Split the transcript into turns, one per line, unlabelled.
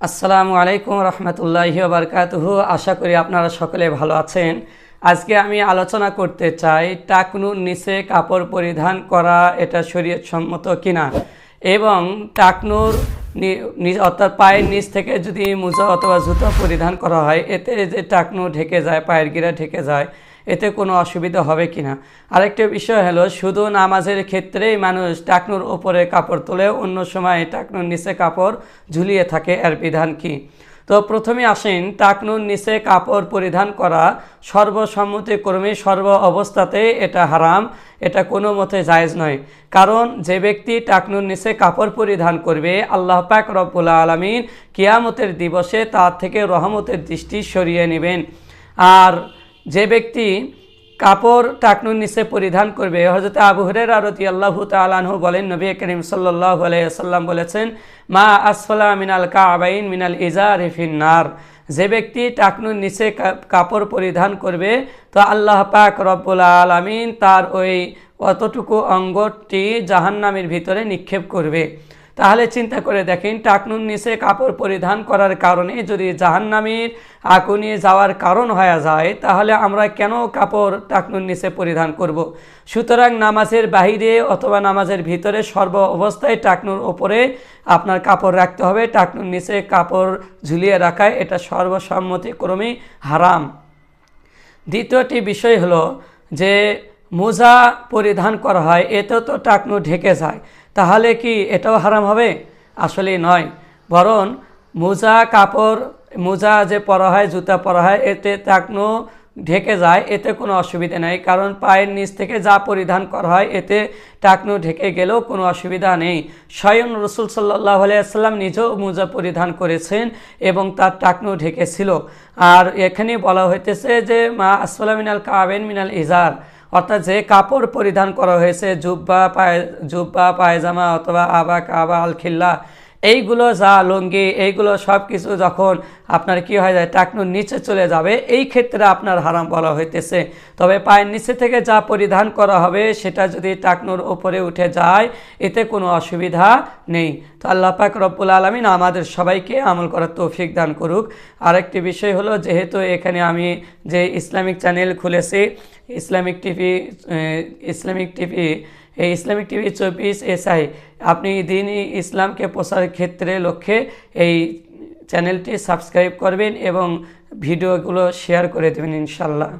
আসসালামু আলাইকুম রহমতুল্লাহি বারকাতুহু। আশা করি আপনারা সকলে ভালো আছেন। আজকে আমি আলোচনা করতে চাই টাকনুর নিচে কাপড় পরিধান করা এটা সম্মত কিনা। এবং টাকনুর অর্থাৎ পায়ের নিচ থেকে যদি মোজা অথবা জুতো পরিধান করা হয়, এতে যে টাকনু ঢেকে যায়, পায়ের গিরা ঢেকে যায় এতে কোনো অসুবিধা হবে কিনা? আরেকটা বিষয় হলো, শুধু নামাজের ক্ষেত্রেই মানুষ টাকনুর ওপরে কাপড় তোলে, অন্য সময় টাকনুর নিচে কাপড় ঝুলিয়ে থাকে এর বিধান কি? তো প্রথমে আসেন, টাকনুর নিচে কাপড় পরিধান করা সর্বসম্মতিক্রমে সর্ব অবস্থাতে এটা হারাম, এটা কোনো মতে জায়েজ নয়। কারণ যে ব্যক্তি টাকনুর নিচে কাপড় পরিধান করবে, আল্লাহ পাক রব্বুল আলমিন কিয়ামতের দিবসে তার থেকে রহমতের দৃষ্টি সরিয়ে নেবেন। আর যে ব্যক্তি কাপড় টাকনুর নিচে পরিধান করবে হজরত আবু হরের আরতি আল্লাহ তালাহু বলেন, নবী করিম সাল্লাহ আলাইসাল্লাম বলেছেন, মা আসফলা মিনাল কাবাইন মিনাল ইজার ফিন্নার। যে ব্যক্তি টাকনুর নিচে কাপড় পরিধান করবে, তো আল্লাহ পাক রব্বুল আলমিন তার ওই অতটুকু অঙ্গটি জাহান্নামের ভিতরে নিক্ষেপ করবে। তাহলে চিন্তা করে দেখেন, টাকনুর নিচে কাপড় পরিধান করার কারণে যদি জাহান্নামীর আগুনে যাওয়ার কারণ হয়ে যায়, তাহলে আমরা কেন কাপড় টাকনুর নিচে পরিধান করব। সুতরাং নামাজের বাহিরে অথবা নামাজের ভিতরে সর্ব অবস্থায় টাকনুর ওপরে আপনার কাপড় রাখতে হবে। টাকনুর নিচে কাপড় ঝুলিয়ে রাখায় এটা সর্বসম্মতিক্রমে হারাম। দ্বিতীয়টি বিষয় হলো যে মোজা পরিধান করা হয় এতে তো টাকনু ঢেকে যায়। তাহলে কি এটাও হারাম হবে? আসলে নয়। বরং মোজা, কাপড়, মোজা যে পরা হয়, জুতা পরা হয়, এতে টাকনু ঢেকে যায়, এতে কোনো অসুবিধা নেই। কারণ পায়ের নিচ থেকে যা পরিধান করা হয়, এতে টাকনু ঢেকে গেলেও কোনো অসুবিধা নেই। স্বয়ং রসুল সাল্লাহ আলিয়াল্লাম নিজেও মোজা পরিধান করেছেন এবং তার টাকনু ঢেকেছিল আর এখানে বলা হইতেছে যে, মা আসফালা মিনাল কাবেন মিনাল ইজার। অর্থাৎ যে কাপড় পরিধান করা হয়েছে, জুব্বা পায়, জুব্বা, পায়জামা অথবা আবা কাবা আল খিল্লা এইগুলো যা লুঙ্গি, এইগুলো সব কিছু যখন আপনার কি হয়ে যায় টাকনুর নিচে চলে যাবে, এই ক্ষেত্রে আপনার হারাম বলা হইতেছে। তবে পায়ের নিচে থেকে যা পরিধান করা হবে, সেটা যদি টাকনুর ওপরে উঠে যায়, এতে কোনো অসুবিধা নেই। তো আল্লাহ পাক রব্বুল আলমিন আমাদের সবাইকে আমল করার তৌফিক দান করুক। আরেকটি বিষয় হলো, যেহেতু এখানে আমি যে ইসলামিক চ্যানেল খুলেছি, Islamic TV Islamic TV Islamic TV চব্বিশ এসআই। আপনি দিন ইসলামকে প্রসারের ক্ষেত্রে লক্ষ্যে এই চ্যানেলটি সাবস্ক্রাইব করবেন এবং ভিডিওগুলো শেয়ার করে দেবেন ইনশাল্লাহ।